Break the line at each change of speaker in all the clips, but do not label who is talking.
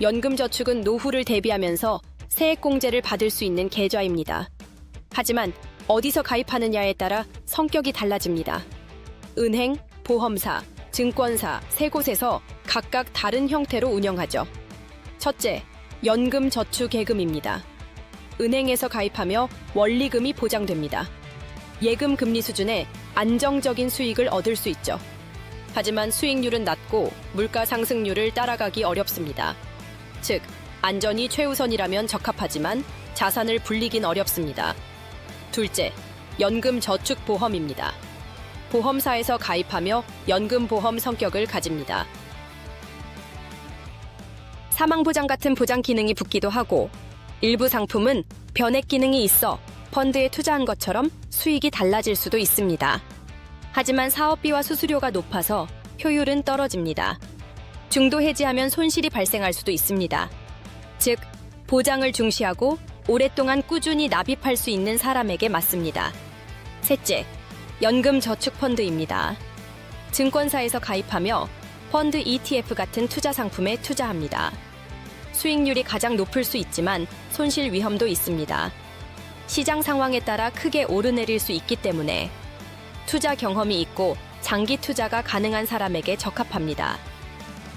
연금저축은 노후를 대비하면서 세액공제를 받을 수 있는 계좌입니다. 하지만 어디서 가입하느냐에 따라 성격이 달라집니다. 은행, 보험사, 증권사 세 곳에서 각각 다른 형태로 운영하죠. 첫째, 연금저축예금입니다. 은행에서 가입하며 원리금이 보장됩니다. 예금 금리 수준에 안정적인 수익을 얻을 수 있죠. 하지만 수익률은 낮고 물가 상승률을 따라가기 어렵습니다. 즉, 안전이 최우선이라면 적합하지만 자산을 불리긴 어렵습니다. 둘째, 연금 저축 보험입니다. 보험사에서 가입하며 연금 보험 성격을 가집니다. 사망 보장 같은 보장 기능이 붙기도 하고 일부 상품은 변액 기능이 있어 펀드에 투자한 것처럼 수익이 달라질 수도 있습니다. 하지만 사업비와 수수료가 높아서 효율은 떨어집니다. 중도 해지하면 손실이 발생할 수도 있습니다. 즉, 보장을 중시하고 오랫동안 꾸준히 납입할 수 있는 사람에게 맞습니다. 셋째, 연금 저축 펀드입니다. 증권사에서 가입하며 펀드 ETF 같은 투자 상품에 투자합니다. 수익률이 가장 높을 수 있지만 손실 위험도 있습니다. 시장 상황에 따라 크게 오르내릴 수 있기 때문에 투자 경험이 있고 장기 투자가 가능한 사람에게 적합합니다.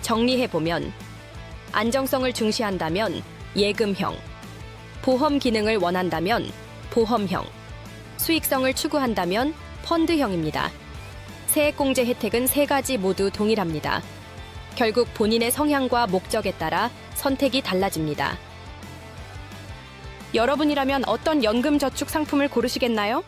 정리해보면 안정성을 중시한다면 예금형, 보험 기능을 원한다면 보험형, 수익성을 추구한다면 펀드형입니다. 세액공제 혜택은 세 가지 모두 동일합니다. 결국 본인의 성향과 목적에 따라 선택이 달라집니다. 여러분이라면 어떤 연금 저축 상품을 고르시겠나요?